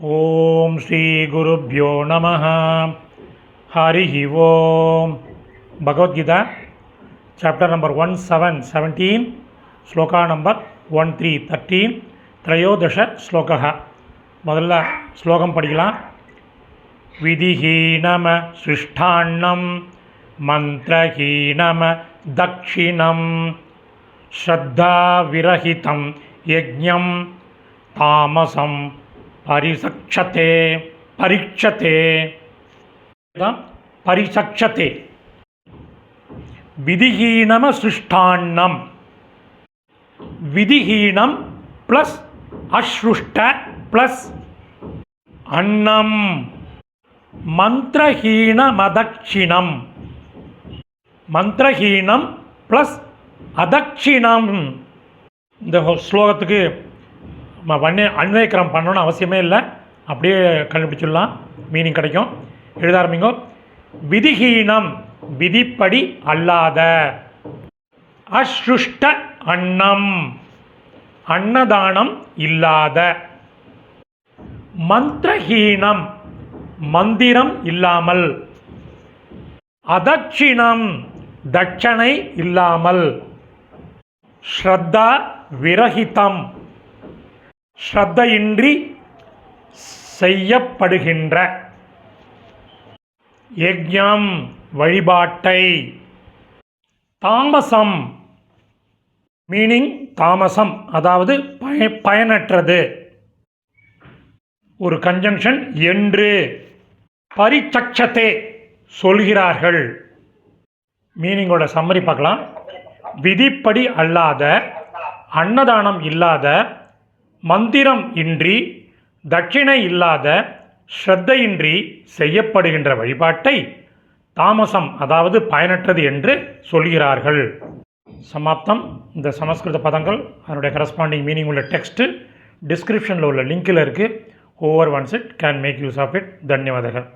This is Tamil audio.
ஓம் ஸ்ரீ குருப்பியோ நம ஹரி ஓம். Bhagavad Gita chapter number one seven seventeen shloka number one three thirteen த்ரயோதச shloka முதல்ல ஸ்லோகம் படிக்கலாம். விதிஹீனம சிருஷ்டாண்ணம் மந்திரஹீனம தக்ஷிணம் ஸ்ரத்தா விரஹிதம் யஜ்ஞம் தாமசம் பரிசக்ஷத்தே பரீட்சத்தே தான் பரிசக்ஷத்தே விதிஹீனம சிருஷ்டாண்ணம் விதிஹீனம் ப்ளஸ் அஸ்ருஷ்ட ப்ளஸ் அன்னம். மந்திரஹீன மதக்ஷிணம். மந்திரஹீனம் ப்ளஸ் அதக்ஷிணம். இந்த ஸ்லோகத்துக்கு ம- வண்ணே பண்ணணும்னு அவசியமே இல்லை. அப்படியே கண்டுபிடிச்சிடலாம். மீனிங் கிடைக்கும். எழுத ஆரம்பிங்கோ. விதிஹீனம் விதிப்படி அல்லாத. அஸ்ருஷ்ட அன்னம் அன்னதானம் இல்லாத. மந்திரஹீனம் மந்திரம் இல்லாமல். அதட்சிணம் தட்சணை இல்லாமல். ஸ்ரத்தா விரகிதம். ஸ்ரத்தையின்றி செய்யப்படுகின்ற யஜ்ஞம் வழிபாட்டை. தாமசம் மீனிங் தாமசம் அதாவது பய பயனற்றது. ஒரு கன்ஜங்ஷன் என்று பரிச்சக்ஷத்தை சொல்கிறார்கள். மீனிங்கோட சம்மரி பார்க்கலாம். விதிப்படி அல்லாத அன்னதானம் இல்லாத மந்திரம் இன்றி தட்சிணை இல்லாத ஸ்ரத்தையின்றி செய்யப்படுகின்ற வழிபாட்டை தாமசம் அதாவது பயனற்றது என்று சொல்கிறார்கள். சமாப்தம். இந்த சமஸ்கிருத பதங்கள் அதனுடைய கரஸ்பாண்டிங் மீனிங் உள்ள டெக்ஸ்ட்டு டிஸ்கிரிப்ஷனில் உள்ள லிங்கில் இருக்குது over once it can make use of it தன்யவாதகர்